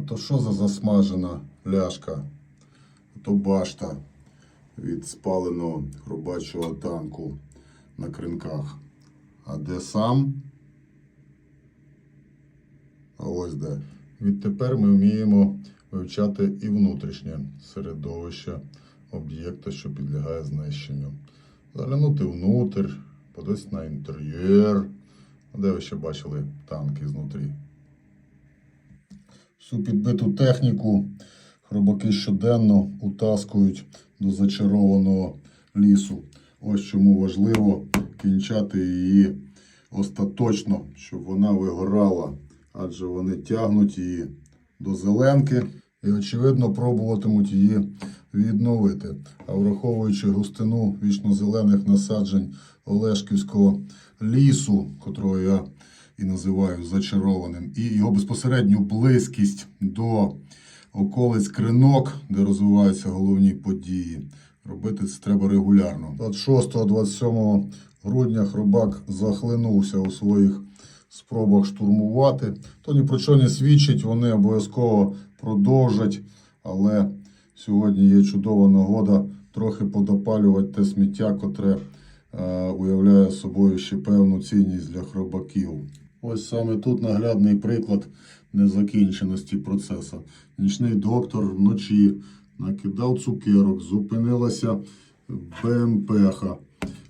А то що за засмажена ляшка? А то башта від спаленого хробачого танку на кринках. А де сам? А ось де. Відтепер ми вміємо вивчати і внутрішнє середовище об'єкта, що підлягає знищенню. Заглянути внутрь, подивитися на інтер'єр. Де ви ще бачили танки знутрі? Всю підбиту техніку хробаки щоденно утаскують до зачарованого лісу. Ось чому важливо кінчати її остаточно, щоб вона вигорала, адже вони тягнуть її до зеленки і, очевидно, пробуватимуть її відновити. А враховуючи густину вічно-зелених насаджень Олешківського лісу, котрого я і називаю зачарованим, і його безпосередню близькість до околиць кринок, де розвиваються головні події. Робити це треба регулярно. 26-27 грудня Хробак захлинувся у своїх спробах штурмувати. То ні про що не свідчить, вони обов'язково продовжать, але сьогодні є чудова нагода трохи подопалювати те сміття, котре е, уявляє собою ще певну цінність для хробаків. Ось саме тут наглядний приклад незакінченості процесу. Нічний доктор вночі накидав цукерок, зупинилася БМПха,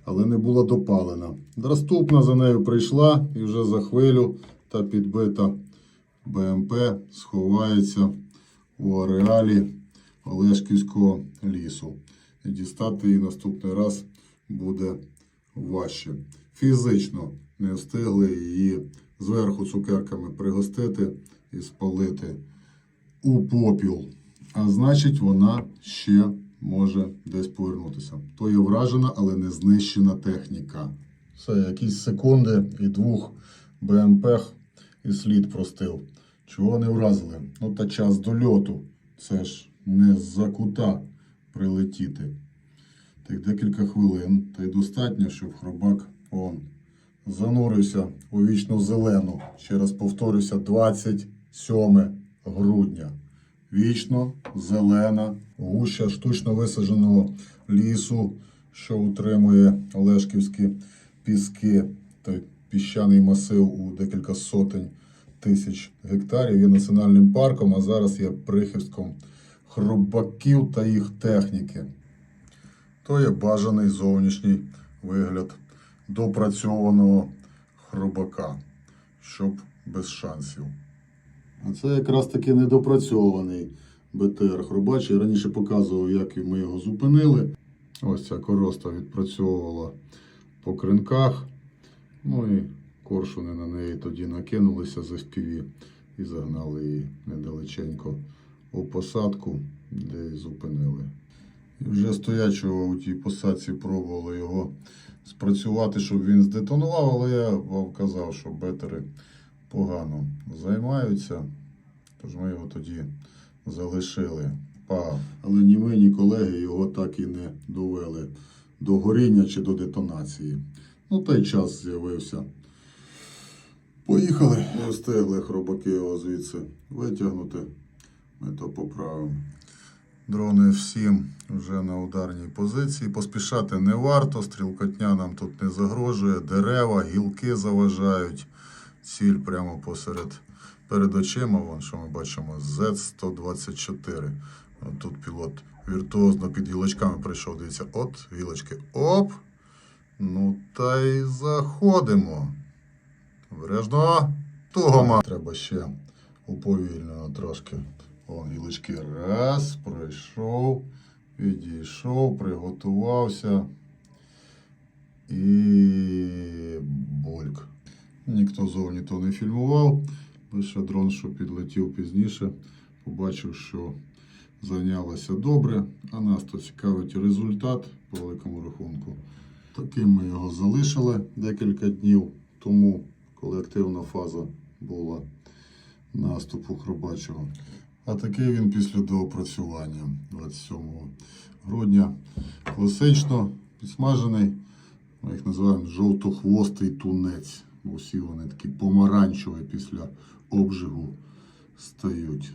але не була допалена. Наступна за нею прийшла і вже за хвилю та підбита БМП сховається у ареалі Олешківського лісу. І дістати її наступний раз буде важче. Фізично не встигли її зверху цукерками пригостити і спалити у попіл. А значить, вона ще може десь повернутися. То є вражена, але не знищена техніка. Все, якісь секунди і двох БМП і слід простив. Чого не вразили? Ну та час дольоту. Це ж не з-за кута прилетіти. Так декілька хвилин, та й достатньо, щоб хробак он занурився у вічну зелену. Ще раз повторюся, 27 грудня. Вічно зелена гуща штучно висадженого лісу, що утримує Олешківські піски. Той піщаний масив у декілька сотень тисяч гектарів є національним парком, а зараз є прихистком хробаків та їх техніки. То є бажаний зовнішній вигляд допрацьованого хробака, щоб без шансів. А це якраз таки недопрацьований БТР хробачий. Раніше показував, як ми його зупинили. Ось ця короста відпрацьовувала по кринках. Ну і коршуни на неї тоді накинулися з FPV і загнали її недалеченько у посадку, де і зупинили. Вже стоячого у тій посадці пробували його спрацювати, щоб він здетонував, але я вам казав, що бетери погано займаються. Тож ми його тоді залишили. Пав. Але ні ми, ні колеги його так і не довели до горіння чи до детонації. Ну, той час з'явився. Поїхали. Не встигли хробаки його звідси витягнути. Ми то поправимо. Дрони всім вже на ударній позиції. Поспішати не варто, стрілкотня нам тут не загрожує, дерева, гілки заважають. Ціль прямо посеред перед очима, вон, що ми бачимо, Z-124. Тут пілот віртуозно під гілочками прийшов. Дивіться, от гілочки. Оп! Ну та й заходимо. Обережно. Тугома. Треба ще уповільнено трошки. Вон гілочки. Раз, пройшов, підійшов, приготувався. І бульк. Ніхто зовні то не фільмував. Лише дрон, що підлетів пізніше, побачив, що зайнялося добре, а нас то цікавить результат по великому рахунку. Таким ми його залишили декілька днів тому, коли активна фаза була наступу хробачого. А такий він після доопрацювання 27 грудня. Класично підсмажений. Ми їх називаємо жовтохвостий тунець. Бо всі вони такі помаранчеві після обжигу стають.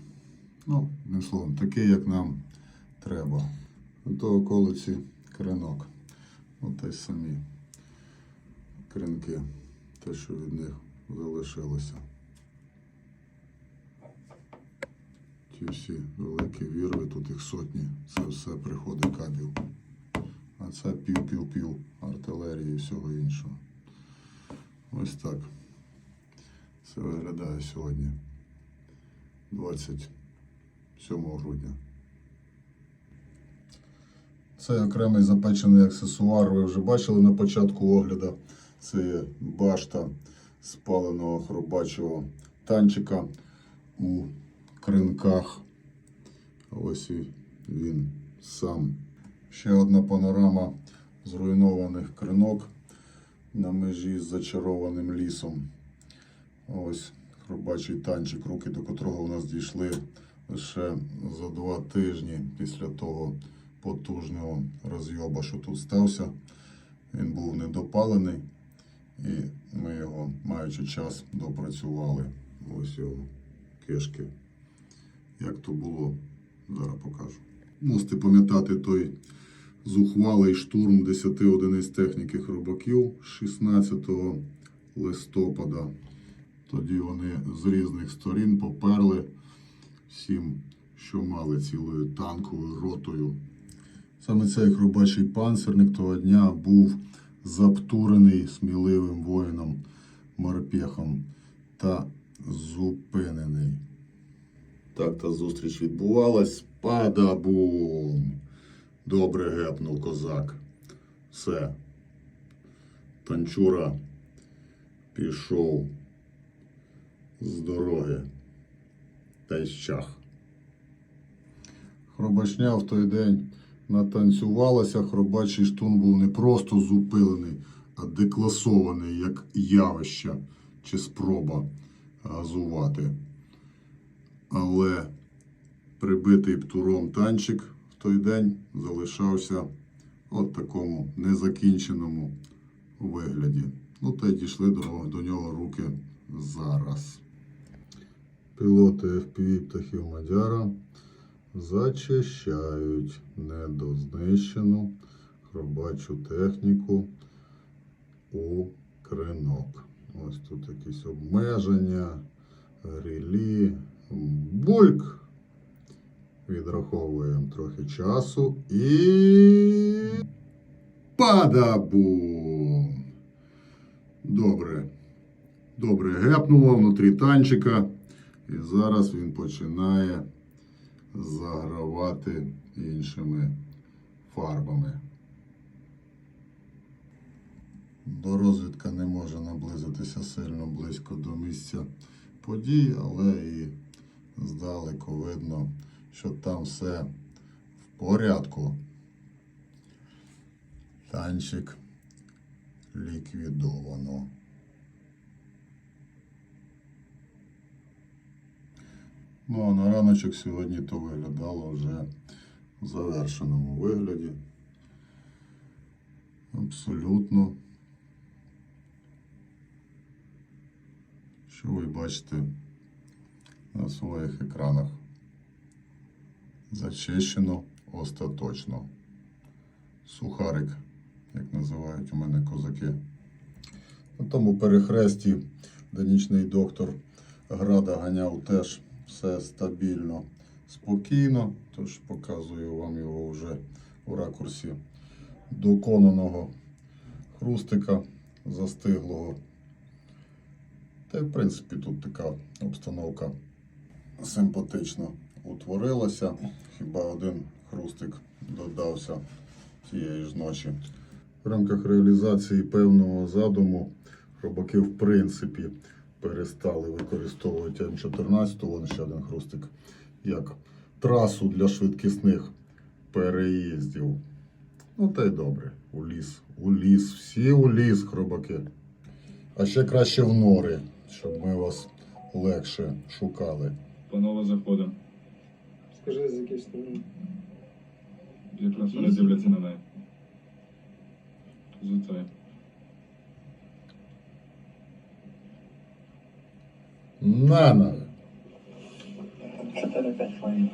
Ну, одним словом, такий, як нам треба. То околиці кринок. От те самі кринки, те, що від них залишилося. Ті всі великі вірви, тут їх сотні, це все приходить кабів. А це пів-пів-пів артилерії і всього іншого. Ось так. Це виглядає сьогодні, 27 грудня. Це окремий запечений аксесуар. Ви вже бачили на початку огляду. Це є башта спаленого хробачого танчика у кринках. Ось він сам. Ще одна панорама зруйнованих кринок на межі з зачарованим лісом. Ось хробачий танчик, руки до котрого у нас дійшли лише за два тижні після того потужного розйоба, що тут стався. Він був недопалений, і ми його, маючи час, допрацювали. Ось його кишки. Як то було, зараз покажу. Мусите пам'ятати той зухвалий штурм 10 одиниць техніки хробаків 16 листопада. Тоді вони з різних сторін поперли всім, що мали цілою танковою ротою. Саме цей хробачий панцирник того дня був заптурений сміливим воїном морпехом та зупинений. Так та зустріч відбувалась. Падабум! Добре гепнув козак. Все. Танчура пішов з дороги та й щах. Хробачня в той день натанцювалася, хробачий штурм був не просто зупилений, а декласований як явище чи спроба газувати. Але прибитий птуром танчик в той день залишався от такому незакінченому вигляді. Ну та й дійшли до, до нього руки зараз. Пілоти FPV птахів Мадяра зачищають недознищену хробачу техніку у кринок. Ось тут якісь обмеження, грілі, бульк. Відраховуємо трохи часу і. Падабум! Добре. Добре гепнуло внутрі танчика. І зараз він починає загравати іншими фарбами. До розвідка не може наблизитися сильно близько до місця подій, але і здалеку видно, що там все в порядку. Танчик ліквідовано. Ну а на раночок сьогодні то виглядало вже в завершеному вигляді. Абсолютно. Що ви бачите на своїх екранах? Зачищено остаточно. Сухарик, як називають у мене козаки. На тому перехресті, де нічний доктор Града ганяв теж все стабільно, спокійно. Тож показую вам його вже у ракурсі доконаного хрустика застиглого. Та й в принципі тут така обстановка симпатично утворилася. Хіба один хрустик додався тієї ж ночі. В рамках реалізації певного задуму хробаки в принципі перестали використовувати М14, вон ще один хрустик, як трасу для швидкісних переїздів. Ну та й добре, у ліс, у ліс, всі у ліс, хробаки. А ще краще в нори, щоб ми вас легше шукали. Панове заходимо. Скажи, з якої сторони. Якраз вони дивляться на неї. Звичайно. На ноги.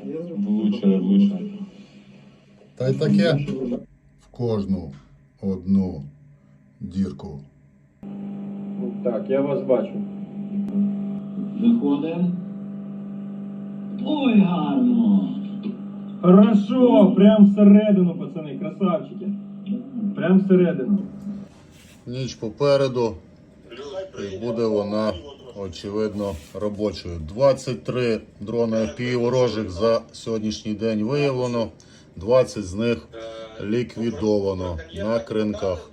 Я зроблю. Влучили, влучили. Та й таке в кожну одну дірку. Так, я вас бачу. Виходимо. Ой, гарно. Хорошо, прям всередину, пацани, красавчики. Прям всередину. Ніч попереду. І буде вона, очевидно, робочою. 23 дрони FPV ворожих за сьогоднішній день виявлено. 20 з них ліквідовано на кринках.